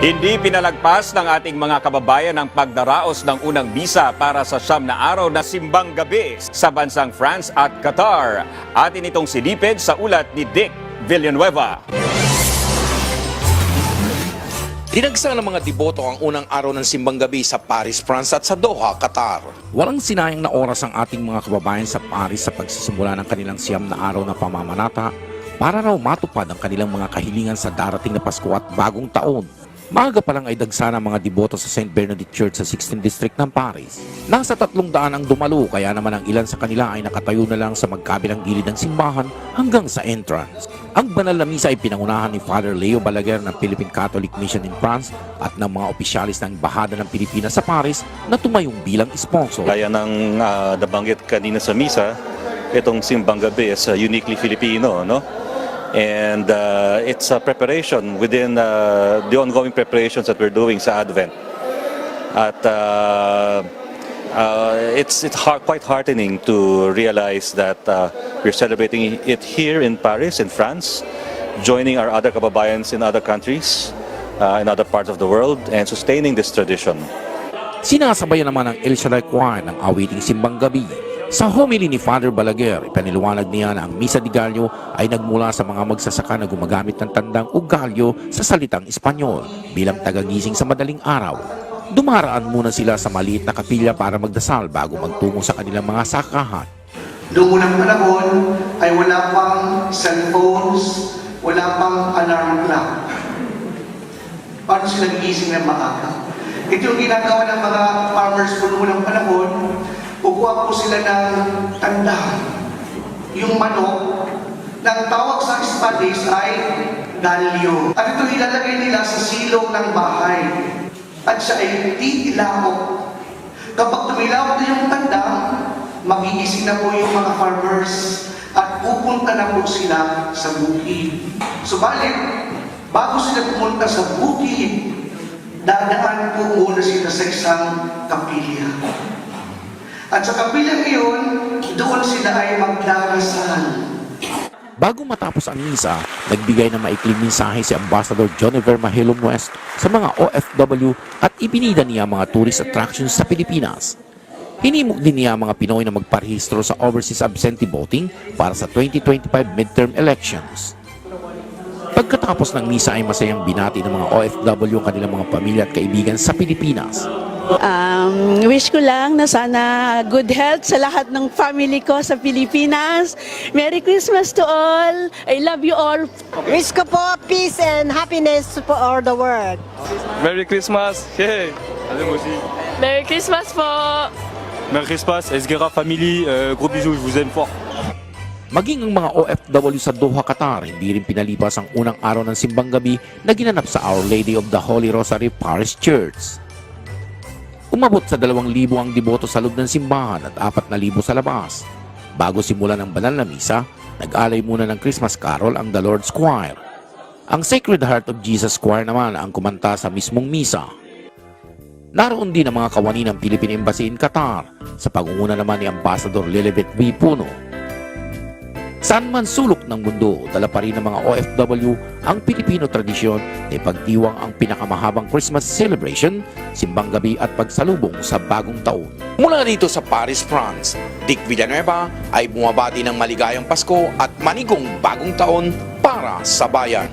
Hindi pinalagpas ng ating mga kababayan ang pagdaraos ng unang bisa para sa siyam na araw na simbang gabi sa bansang France at Qatar. Atin itong silipid sa ulat ni Dick Villanueva. Dinagsa ng mga deboto ang unang araw ng simbang gabi sa Paris, France at sa Doha, Qatar. Walang sinayang na oras ang ating mga kababayan sa Paris sa pagsisimula ng kanilang siyam na araw na pamamanata para raw matupad ang kanilang mga kahilingan sa darating na Pasko at bagong taon. Maaga pa lang ay dagsa ng mga deboto sa St. Bernadette Church sa 16th District ng Paris. Nasa tatlong daan ang dumalo kaya naman ang ilan sa kanila ay nakatayo na lang sa magkabilang gilid ng simbahan hanggang sa entrance. Ang banal na misa ay pinangunahan ni Father Leo Balaguer ng Philippine Catholic Mission in France at ng mga opisyalis ng Embahada ng Pilipinas sa Paris na tumayong bilang sponsor. Kaya ng ah, nabanggit kanina sa misa, itong simbang gabi is ah, uniquely Filipino, no? And uh, it's a preparation within uh, the ongoing preparations that we're doing sa Advent. At uh, uh, it's it's heart, quite heartening to realize that uh, we're celebrating it here in Paris, in France, joining our other kababayans in other countries, uh, in other parts of the world, and sustaining this tradition. Sinasabayan naman ng El Shaddai Choir ng awiting simbang gabi. Sa homily ni Father Balaguer, ipaniluwanag niya na ang Misa di Gallo ay nagmula sa mga magsasaka na gumagamit ng tandang ugalyo sa salitang Espanyol bilang tagagising sa madaling araw. Dumaraan muna sila sa maliit na kapilya para magdasal bago magtungo sa kanilang mga sakahan. Noong unang panahon ay wala pang cellphones, wala pang alarm clock. Paano sila gigising ng maaga? Ito yung ginagawa ng mga farmers po noong unang panahon. Kukuha po sila ng tanda. Yung manok, ang tawag sa Spanish ay galyo. At ito ilalagay nila sa silong ng bahay. At siya ay titilaok. Kapag tumilawak na yung tanda, magigising na po yung mga farmers at pupunta na po sila sa bukid. Subalit, bago sila pumunta sa bukid, dadaan po muna sila sa isang kapilya. At sa kapilya ngayon, doon sila ay magdarasal. Bago matapos ang misa, nagbigay ng maikling mensahe si Ambassador Joniver Mahilom West sa mga OFW at ibinida niya mga tourist attractions sa Pilipinas. Hinimok din niya ang mga Pinoy na magparehistro sa overseas absentee voting para sa 2025 midterm elections. Pagkatapos ng misa ay masayang binati ng mga OFW ang kanilang mga pamilya at kaibigan sa Pilipinas. Um, wish ko lang na sana good health sa lahat ng family ko sa Pilipinas. Merry Christmas to all. I love you all. Wish ko po peace and happiness for all the world. Merry Christmas! Hey! Merry Christmas po! Merry Christmas, Esguera Family, euh, gros bisous, je vous aime fort. Maging ang mga OFW sa Doha, Qatar, hindi rin pinalipas ang unang araw ng simbang gabi na ginanap sa Our Lady of the Holy Rosary Parish Church. Umabot sa 2,000 ang deboto sa loob ng simbahan at 4,000 sa labas. Bago simulan ang banal na misa, nag-alay muna ng Christmas Carol ang The Lord's Choir. Ang Sacred Heart of Jesus Choir naman ang kumanta sa mismong misa. Naroon din ang mga kawani ng Philippine Embassy in Qatar sa pangunguna naman ni Ambassador Lilibet V. Puno Saan man sulok ng mundo, dala pa rin ng mga OFW ang Pilipino tradisyon na ipagdiwang ang pinakamahabang Christmas celebration, simbang gabi at pagsalubong sa bagong taon. Mula dito sa Paris, France, Dick Villanueva ay bumabati ng maligayang Pasko at manigong bagong taon para sa bayan.